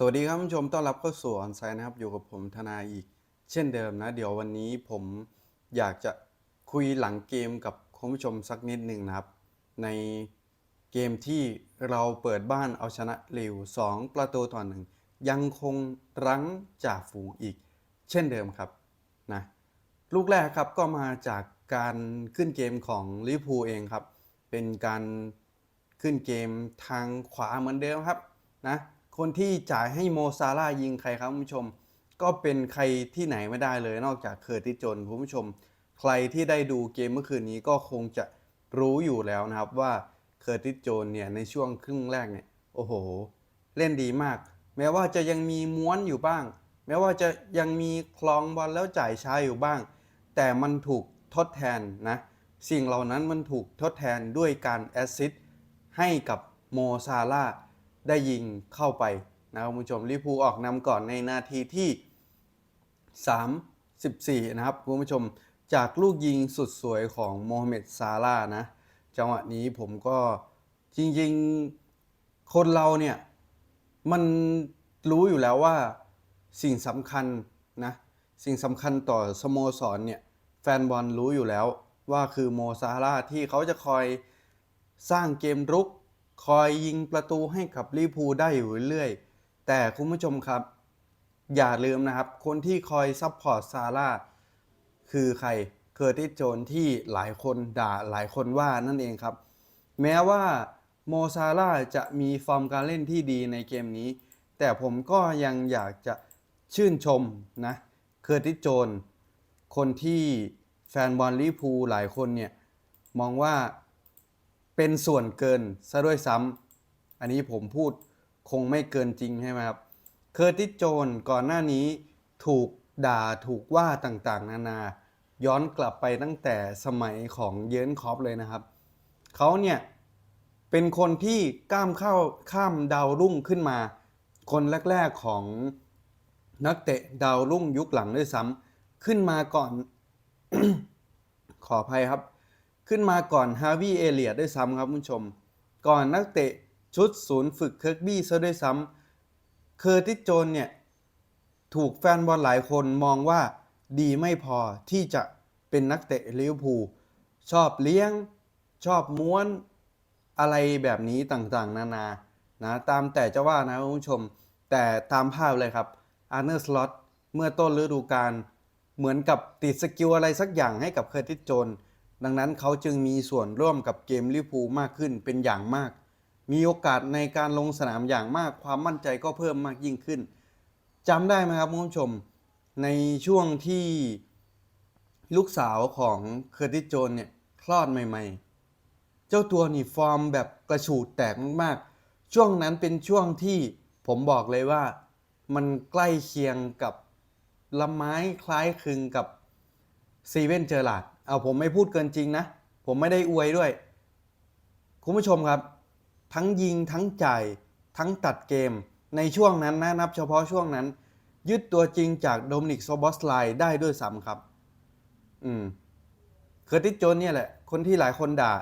สวัสดีครับผู้ชมต้อนรับเข้าสู่ออนไซน์นะครับ อยู่กับผมธนาอีก เช่นเดิมนะ เดี๋ยววันนี้ผมอยากจะคุยหลังเกมกับคุณผู้ชมสักนิดหนึ่งนะครับ ในเกมที่เราเปิดบ้านเอาชนะริว2 ประตูต่อหนึ่งยังคงรั้งจ่าฝูงอีก เช่นเดิมครับนะลูกแรกครับก็มาจากการขึ้นเกมของลิเวอร์พูลเองครับ เป็นการขึ้นเกมทางขวาเหมือนเดิมครับนะ คนที่จ่ายให้โมซาร่ายิงใครครับคุณผู้ชม ก็เป็นใครที่ไหนไม่ได้เลย นอกจากเคอร์ติจนคุณผู้ชม ใครที่ได้ดูเกมเมื่อคืนนี้ก็คงจะรู้อยู่แล้วนะครับว่าเคอร์ติจนเนี่ยในช่วงครึ่งแรกเนี่ยโอ้โห เล่นดีมาก แม้ว่าจะยังมีม้วนอยู่บ้าง แม้ว่าจะยังมีคลองบอลแล้วจ่ายช้าอยู่บ้าง แต่มันถูกทดแทนนะสิ่งเหล่านั้นมันถูกทดแทนด้วยการแอสซิสต์ให้กับโมซาร่า ได้ยิงเข้าไปนะครับคุณผู้ชมลิพูออกนำก่อนในนาทีที่ 34 นะครับคุณผู้ชมจากลูกยิงสุดสวยของโมฮัมเหม็ดซาร่านะ จังหวะนี้ผมก็จริงๆคนเราเนี่ย มันรู้อยู่แล้วว่าสิ่งสำคัญนะ สิ่งสำคัญต่อสโมสรเนี่ย แฟนบอลรู้อยู่แล้วว่าคือโมซาร่าที่เขาจะคอยสร้างเกมรุก คอยยิงประตูให้กับลิเวอร์พูได้อยู่เรื่อย แต่คุณผู้ชมครับ อย่าลืมนะครับ คนที่คอยซัพพอร์ตซาร่าคือใครเคอร์ติสโจนที่หลายคนด่าหลายคนว่านั่นเองครับ แม้ว่าโมซาร่าจะมีฟอร์มการเล่นที่ดีในเกมนี้ แต่ผมก็ยังอยากจะชื่นชมนะเคอร์ติสโจน คนที่แฟนบอลลิเวอร์พูหลายคนเนี่ย มองว่า เป็นส่วนเกินซะด้วยซ้ำอันนี้ผมพูดคงไม่เกินจริงใช่ไหมครับเคอร์ติสโจนก่อนหน้านี้ถูกด่าถูกว่าต่างๆ นานา ย้อนกลับไปตั้งแต่สมัยของเยิร์นคอปเลยนะครับ เขาเนี่ยเป็นคนที่ก้ามเข้าข้ามดาวรุ่งขึ้นมา คนแรกๆของนักเตะดาวรุ่งยุคหลังด้วยซ้ำขึ้นมาก่อน ขออภัยครับ ขึ้นมาก่อนฮาร์วิเอเลียด้วยซ้ำครับคุณผู้ชม ก่อนนักเตะชุดศูนย์ฝึกเคิร์กบี้ซะด้วยซ้ำเคอร์ติสโจนเนี่ยถูกแฟนบอลหลายคนมองว่าดีไม่พอที่จะเป็นนักเตะลิเวอร์พูลชอบเลี้ยง ชอบม้วนอะไรแบบนี้ต่างๆ นานานะตามแต่จะว่านะคุณผู้ชม แต่ตามภาพเลยครับอาร์เนอร์สล็อตเมื่อต้นฤดูกาลเหมือนกับติดสกิลอะไรสักอย่างให้กับเคอร์ติสโจนส ดังนั้นเขาจึงมีส่วนร่วมกับเกมลิเวอร์พูมากขึ้นเป็นอย่างมาก มีโอกาสในการลงสนามอย่างมาก ความมั่นใจก็เพิ่มมากยิ่งขึ้นจำได้ไหมครับคุณผู้ชม ในช่วงที่ลูกสาวของเคอร์ติสโจนเนี่ยคลอดใหม่ ๆ เจ้าตัวนี่ฟอร์มแบบกระฉูดแตกมากๆ ช่วงนั้นเป็นช่วงที่ผมบอกเลยว่ามันใกล้เคียงกับละไม้คล้ายคลึงกับซีเว่นเจอร์ลาด เอาผมไม่พูดเกินจริงนะ ผมไม่ได้อวยด้วย คุณผู้ชมครับ ทั้งยิงทั้งจ่ายทั้งตัดเกมในช่วงนั้นนะนับเฉพาะช่วงนั้น ยึดตัวจริงจากโดมินิกโซบอสไลน์ได้ด้วยซ้ำครับ อืมเคอร์ติสโจนเนี่ยแหละ คนที่หลายคนด่า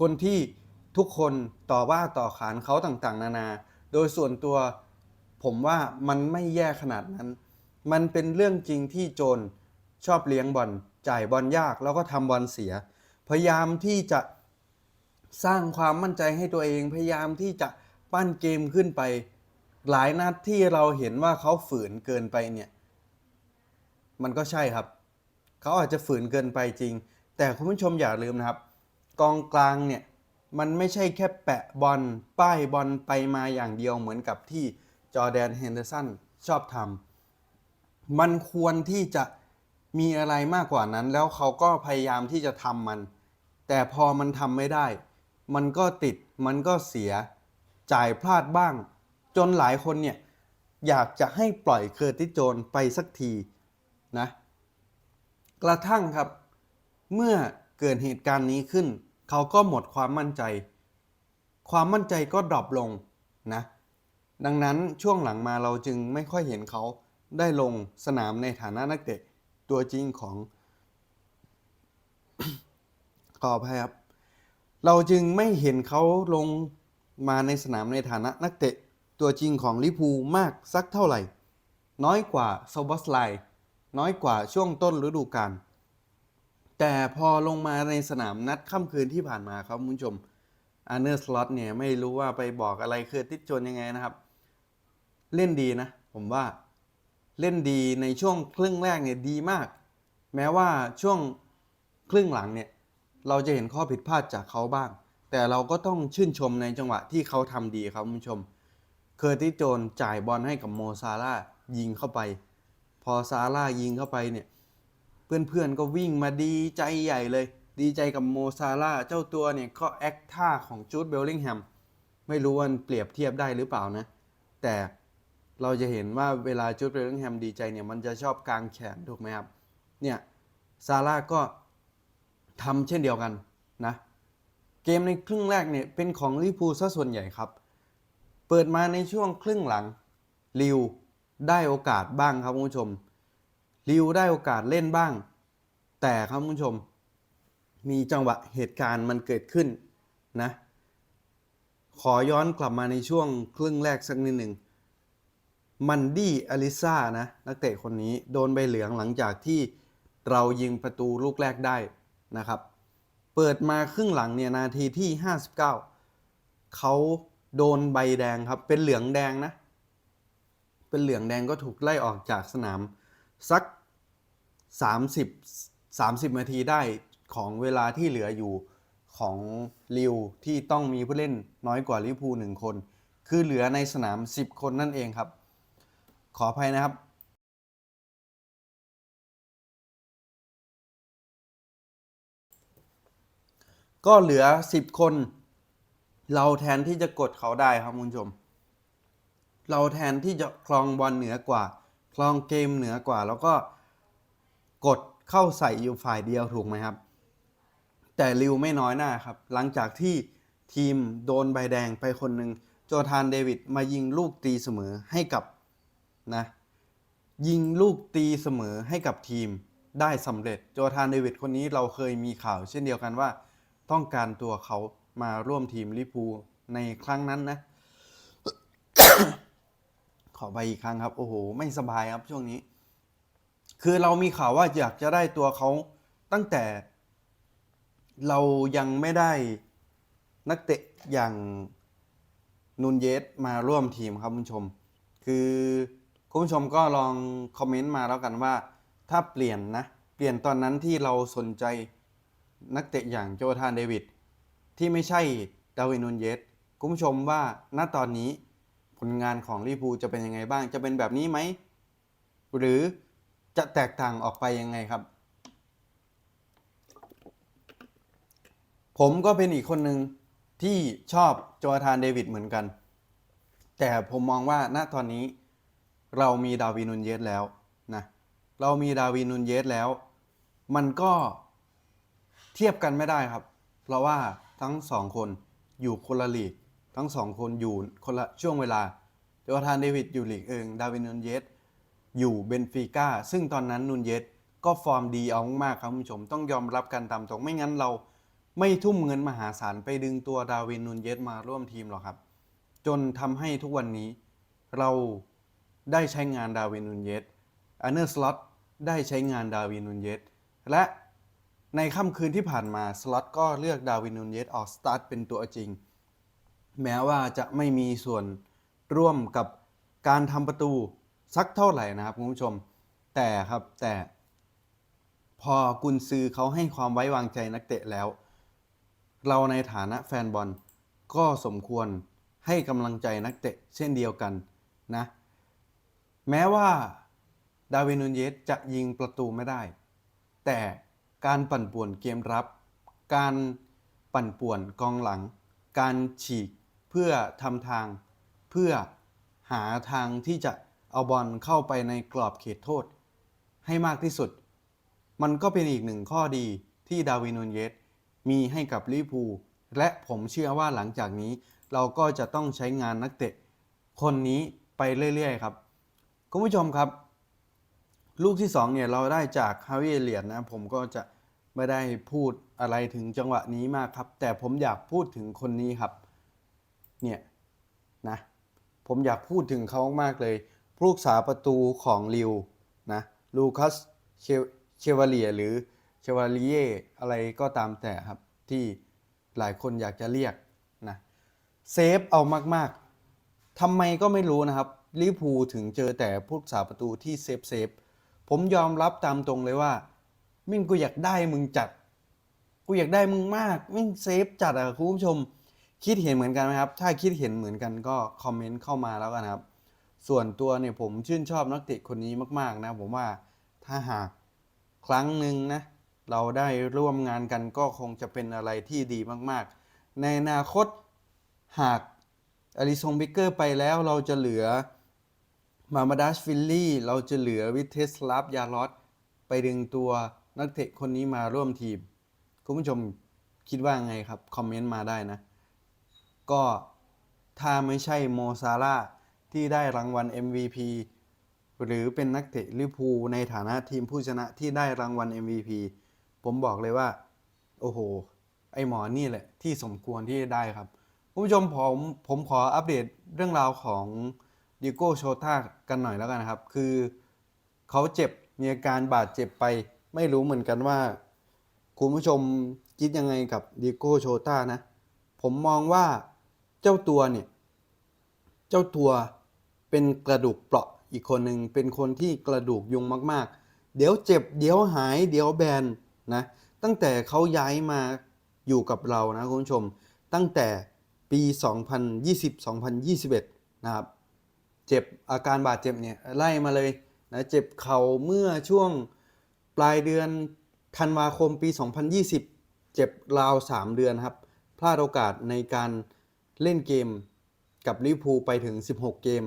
คนที่ทุกคนต่อว่าต่อขานเขาต่างๆ นานา โดยส่วนตัวผมว่ามันไม่แย่ขนาดนั้น มันเป็นเรื่องจริงที่โจนชอบเลี้ยงบอล จ่ายบอลยากแล้วก็ทำบอลเสีย พยายามที่จะสร้างความมั่นใจให้ตัวเอง พยายามที่จะปั้นเกมขึ้นไป หลายนัดที่เราเห็นว่าเขาฝืนเกินไปเนี่ย มันก็ใช่ครับ เขาอาจจะฝืนเกินไปจริง แต่คุณผู้ชมอย่าลืมนะครับ กองกลางเนี่ยมันไม่ใช่แค่แปะบอลป้ายบอลไปมาอย่างเดียวเหมือนกับที่จอแดนเฮนเดอร์สันชอบทำมันควรที่จะ มีอะไรมากกว่านั้น แล้วเขาก็พยายามที่จะทำมัน แต่พอมันทำไม่ได้ มันก็ติดมันก็เสียจ่ายพลาดบ้าง จนหลายคนเนี่ย อยากจะให้ปล่อยเคอร์ติโจนไปสักทีนะกระทั่งครับ เมื่อเกิดเหตุการณ์นี้ขึ้น เขาก็หมดความมั่นใจ ความมั่นใจก็ดรอปลงนะดังนั้นช่วงหลังมาเราจึงไม่ค่อยเห็นเขาได้ลงสนามในฐานะนักเตะ ตัวจริงของ ขออภัยครับ เราจึงไม่เห็นเขาลงมาในสนามในฐานะนักเตะตัวจริงของลิพูมากสักเท่าไหร่ น้อยกว่าซอบอสไลน้อยกว่าช่วงต้นฤดูกาลแต่พอลงมาในสนามนัดค่ำคืนที่ผ่านมาครับคุณผู้ชมอาร์เนอร์สล็อตเนี่ยไม่รู้ว่าไปบอกอะไรเคอร์ติสจนยังไงนะครับ เล่นดีนะ ผมว่า เล่นดีในช่วงครึ่งแรกเนี่ยดีมาก แม้ว่าช่วงครึ่งหลังเนี่ยเราจะเห็นข้อผิดพลาดจากเขาบ้าง แต่เราก็ต้องชื่นชมในจังหวะที่เขาทำดีครับคุณผู้ชม เคอร์ติโจนจ่ายบอลให้กับโมซาร่ายิงเข้าไป พอซาร่ายิงเข้าไปเนี่ยเพื่อนๆก็วิ่งมาดีใจใหญ่เลย ดีใจกับโมซาร่าเจ้าตัวเนี่ยก็แอคท่าของจูดเบลลิงแฮมไม่รู้ว่าเปรียบเทียบได้หรือเปล่านะ แต่ เราจะเห็นว่าเวลาจูดเบลลิงแฮมดีใจเนี่ยมันจะชอบกางแขนถูกไหมครับ เนี่ยซาร่าก็ทำเช่นเดียวกันนะเกมในครึ่งแรกเนี่ยเป็นของลิพูซะส่วนใหญ่ครับ เปิดมาในช่วงครึ่งหลังลิวได้โอกาสบ้างครับคุณผู้ชมลิวได้โอกาสเล่นบ้าง แต่ครับคุณผู้ชม มีจังหวะเหตุการณ์มันเกิดขึ้นนะ ขอย้อนกลับมาในช่วงครึ่งแรกสักนิดหนึ่ง มันดี้อลิซ่านะนักเตะคนนี้โดนใบเหลืองหลังจากที่เรายิงประตูลูกแรกได้นะครับ เปิดมาครึ่งหลังเนี่ยนาทีที่ 59 เขาโดนใบแดงครับ เป็นเหลืองแดงนะ เป็นเหลืองแดงก็ถูกไล่ออกจากสนาม สัก 30 30 นาทีได้ของเวลาที่เหลืออยู่ของลิวที่ต้องมีผู้เล่นน้อยกว่าลิเวอร์พูลหนึ่งคน คือเหลือในสนาม 10 คนนั่นเองครับ ขออภัยนะครับก็เหลือ 10 คน เราแทนที่จะกดเขาได้ครับคุณผู้ชม เราแทนที่จะคลองบอลเหนือกว่า คลองเกมเหนือกว่า แล้วก็กดเข้าใส่อยู่ฝ่ายเดียวถูกไหมครับ แต่ริวไม่น้อยหน้าครับ หลังจากที่ทีมโดนใบแดงไปคนหนึ่งโจทานเดวิดมายิงลูกตีเสมอให้กับ นะ ยิงลูกตีเสมอให้กับทีมได้สำเร็จ โจทานเดวิดคนนี้เราเคยมีข่าว เช่นเดียวกันว่า ต้องการตัวเขามาร่วมทีมลิพูในครั้งนั้นนะ ขอไปอีกครั้งครับ โอ้โห ไม่สบายครับช่วงนี้ คือเรามีข่าวว่าอยากจะได้ตัวเขาตั้งแต่เรายังไม่ได้นักเตะอย่างนูนเยสมาร่วมทีมครับคุณผู้ชม คือ คุณผู้ชมก็ลองคอมเมนต์มาแล้วกันว่า ถ้าเปลี่ยนนะ เปลี่ยนตอนนั้นที่เราสนใจนักเตะอย่างโจธานเดวิดที่ไม่ใช่ดาวินนูนเยสคุณผู้ชมว่าณตอนนี้ผลงานของลิพูจะเป็นยังไงบ้าง จะเป็นแบบนี้ไหม หรือจะแตกต่างออกไปยังไงครับ ผมก็เป็นอีกคนหนึ่งที่ชอบโจธานเดวิดเหมือนกัน แต่ผมมองว่าณตอนนี้ เรามีดาวินนูนเยสแล้วนะเรามีดาวินนูนเยสแล้ว มันก็เทียบกันไม่ได้ครับ เพราะว่าทั้งสองคนอยู่คนละลีก ทั้งสองคนอยู่คนละช่วงเวลาโจธานเดวิดอยู่ลีกเอิงดาวินนูนเยสอยู่เบนฟิก้าซึ่งตอนนั้นนูนเยสก็ฟอร์มดีเอามากครับคุณผู้ชมต้องยอมรับกันตามตรงไม่งั้นเราไม่ทุ่มเงินมหาศาลไปดึงตัวดาวินนูนเยสมาร่วมทีมหรอกครับ จนทำให้ทุกวันนี้เรา ได้ใช้งานดาวินนูนเยสอันเนอร์สล็อตได้ใช้งานดาวินนูนเยสและในค่ำคืนที่ผ่านมาสล็อตก็เลือกดาวินนูนเยสออกสตาร์ทเป็นตัวจริง แม้ว่าจะไม่มีส่วนร่วมกับการทำประตูสักเท่าไหร่นะครับคุณผู้ชม แต่ครับแต่พอกุนซือเขาให้ความไว้วางใจนักเตะแล้ว เราในฐานะแฟนบอลก็สมควรให้กำลังใจนักเตะเช่นเดียวกันนะ แม้ว่าดาวินนูนเยสจะยิงประตูไม่ได้ แต่การปั่นป่วนเกมรับ การปั่นป่วนกองหลัง การฉีกเพื่อทำทาง เพื่อหาทางที่จะเอาบอลเข้าไปในกรอบเขตโทษ ให้มากที่สุด มันก็เป็นอีกหนึ่งข้อดีที่ดาวินนูนเยสมีให้กับลิพูและผมเชื่อว่าหลังจากนี้เราก็จะต้องใช้งานนักเตะ คนนี้ไปเรื่อย ๆ ครับ คุณผู้ชมครับ ลูกที่2เนี่ยเราได้จากฮาวิเอเลียนนะผมก็จะไม่ได้พูดอะไรถึงจังหวะนี้มากครับ แต่ผมอยากพูดถึงคนนี้ครับ เนี่ยนะผมอยากพูดถึงเขามากๆเลยผู้รักษาประตูของลิวนะลูคัสเชวาเลียหรือเชวาลีเยอะไรก็ตามแต่ครับ ที่หลายคนอยากจะเรียกนะเซฟเอามากๆทำไมก็ไม่รู้นะครับ ลิพูถึงเจอแต่ผู้รักษาประตูที่เซฟเซฟผมยอมรับตามตรงเลยว่า มิ่งกูอยากได้มึงจัด กูอยากได้มึงมากมิ่งเซฟจัดอะคุณผู้ชม คิดเห็นเหมือนกันไหมครับ ถ้าคิดเห็นเหมือนกันก็คอมเมนต์เข้ามาแล้วกันครับ ส่วนตัวเนี่ยผมชื่นชอบนักเตะคนนี้มาก ๆ นะ ผมว่าถ้าหากครั้งหนึ่งนะ เราได้ร่วมงานกันก็คงจะเป็นอะไรที่ดีมากๆ ในอนาคตหากอลิซงบิกเกอร์ไปแล้วเราจะเหลือ มามาดัสฟิลลี่ เราจะเหลือวิเทสลาฟยาลอตไปดึงตัวนักเตะคนนี้มาร่วมทีม คุณผู้ชมคิดว่าไงครับ คอมเมนต์มาได้นะ ก็ถ้าไม่ใช่โมซาร่าที่ได้รางวัล MVP หรือเป็นนักเตะลิพูในฐานะทีมผู้ชนะที่ได้รางวัล MVP ผมบอกเลยว่า โอ้โห ไอหมอนี่แหละที่สมควรที่จะได้ครับ คุณผู้ชมผมผมขออัปเดตเรื่องราวของ ดิโก้โชตากันหน่อยแล้วกันนะครับ คือเขาเจ็บมีอาการบาดเจ็บไป ไม่รู้เหมือนกันว่า คุณผู้ชมคิดยังไงกับดิโก้โชตานะ ผมมองว่าเจ้าตัวเนี่ย เจ้าตัวเป็นกระดูกเปราะอีกคนหนึ่งเป็นคนที่กระดูกยุงมากๆ เดี๋ยวเจ็บเดี๋ยวหายเดี๋ยวแบนนะ ตั้งแต่เขาย้ายมาอยู่กับเรานะคุณผู้ชม ตั้งแต่ปี 2020-2021 นะครับ เจ็บอาการบาดเจ็บเนี่ยไล่มาเลยนะเจ็บเข่าเมื่อช่วงปลายเดือนธันวาคมปี 2020 เจ็บราว 3 เดือนครับ พลาดโอกาสในการเล่นเกมกับลิเวอร์พูลไปถึง 16 เกม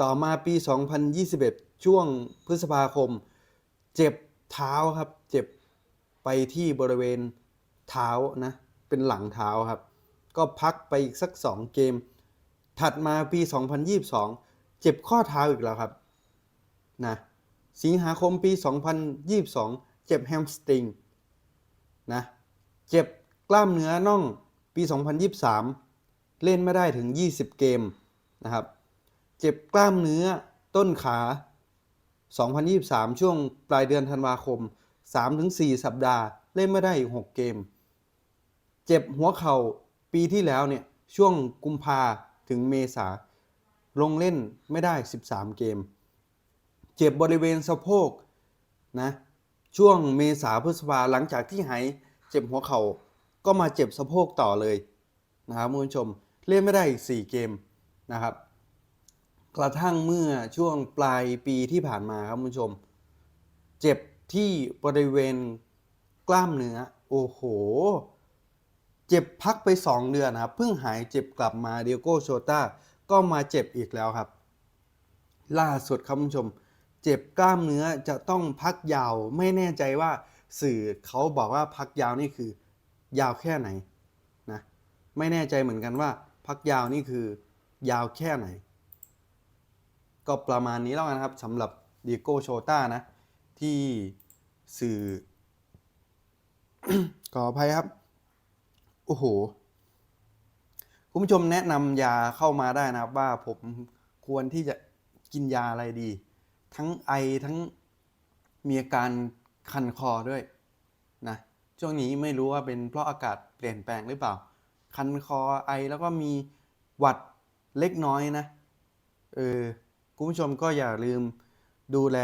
ต่อมาปี 2021 ช่วงพฤษภาคม เจ็บเท้าครับ เจ็บไปที่บริเวณเท้านะ เป็นหลังเท้าครับ ก็พักไปอีกสัก 2 เกม ถัดมาปี 2022 เจ็บข้อเท้าอีกแล้วครับนะสิงหาคมปี 2022 เจ็บแฮมสตริงนะเจ็บกล้ามเนื้อน่องปี 2023 เล่นไม่ได้ถึง 20 เกมนะครับเจ็บกล้ามเนื้อต้นขา 2023 ช่วงปลายเดือนธันวาคม 3-4 สัปดาห์ เล่นไม่ได้อีก 6 เกม เจ็บหัวเข่าปีที่แล้วเนี่ยช่วงกุมภาถึงเมษา ลงเล่นไม่ได้ 13 เกม เจ็บบริเวณสะโพกนะช่วงเมษาพฤษภาหลังจากที่หายเจ็บหัวเขา่าก็มาเจ็บสะโพกต่อเลยนะครับคุณผู้ชมเล่นไม่ได้อีก 4 เกมนะครับกระทั่งเมื่อช่วงปลายปีที่ผ่านมาครับคุณผู้ชม เจ็บที่บริเวณกล้ามเนื้อโอ้โห เจ็บพักไป 2 เดือนนะครับเพิ่งหายเจ็บกลับมาเดียโก้โชตา ก็มาเจ็บอีกแล้วครับ ล่าสุดครับคุณผู้ชม เจ็บกล้ามเนื้อจะต้องพักยาวไม่แน่ใจว่าสื่อเขาบอกว่าพักยาวนี่คือยาวแค่ไหนนะไม่แน่ใจเหมือนกันว่า พักยาวนี่คือยาวแค่ไหน ก็ประมาณนี้แล้วกันครับสำหรับดิโก้โชตานะ ที่สื่อขออภัยครับ โอ้โห คุณผู้ชมแนะนำยาเข้ามาได้นะครับ ว่าผมควรที่จะกินยาอะไรดี ทั้งไอทั้งมีอาการคันคอด้วยนะช่วงนี้ไม่รู้ว่าเป็นเพราะอากาศเปลี่ยนแปลงหรือเปล่า คันคอไอแล้วก็มีหวัดเล็กน้อยนะเออคุณผู้ชมก็อย่าลืมดูแล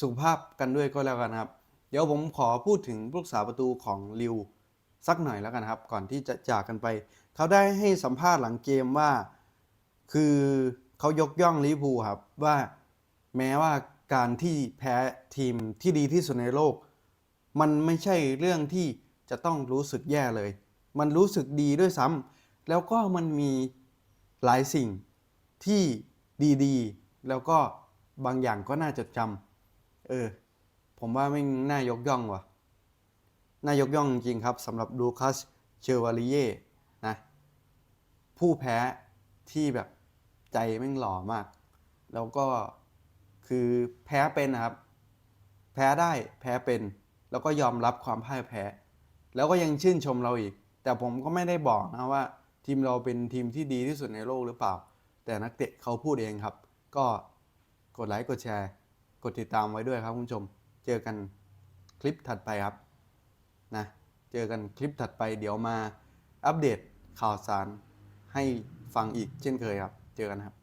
สุขภาพกันด้วยก็แล้วกันครับ เดี๋ยวผมขอพูดถึงผู้รักษาประตูของลิวสักหน่อยแล้วกันครับ ก่อนที่จะจากกันไป เขาได้ให้สัมภาษณ์หลังเกมว่า คือเขายกย่องลิเวอร์พูลครับว่าแม้ว่าการที่แพ้ทีมที่ดีที่สุดในโลก มันไม่ใช่เรื่องที่จะต้องรู้สึกแย่เลย มันรู้สึกดีด้วยซ้ำแล้วก็มันมีหลายสิ่งที่ดีๆ แล้วก็บางอย่างก็น่าจดจำเออ ผมว่าไม่น่ายกย่องว่ะ น่ายกย่องจริงครับสำหรับลูคัสเชอร์วาลิเย่ นะผู้แพ้ที่แบบใจแม่งหล่อมาก แล้วก็คือแพ้เป็นนะครับ แพ้ได้แพ้เป็น แล้วก็ยอมรับความพ่ายแพ้ แล้วก็ยังชื่นชมเราอีก แต่ผมก็ไม่ได้บอกนะว่า ทีมเราเป็นทีมที่ดีที่สุดในโลกหรือเปล่า แต่นักเตะเขาพูดเองครับ ก็กดไลค์กดแชร์ กดติดตามไว้ด้วยครับคุณผู้ชม เจอกันคลิปถัดไปครับนะเจอกันคลิปถัดไปเดี๋ยวมาอัปเดต ข่าวสารให้ฟังอีกเช่นเคยครับ เจอกันครับ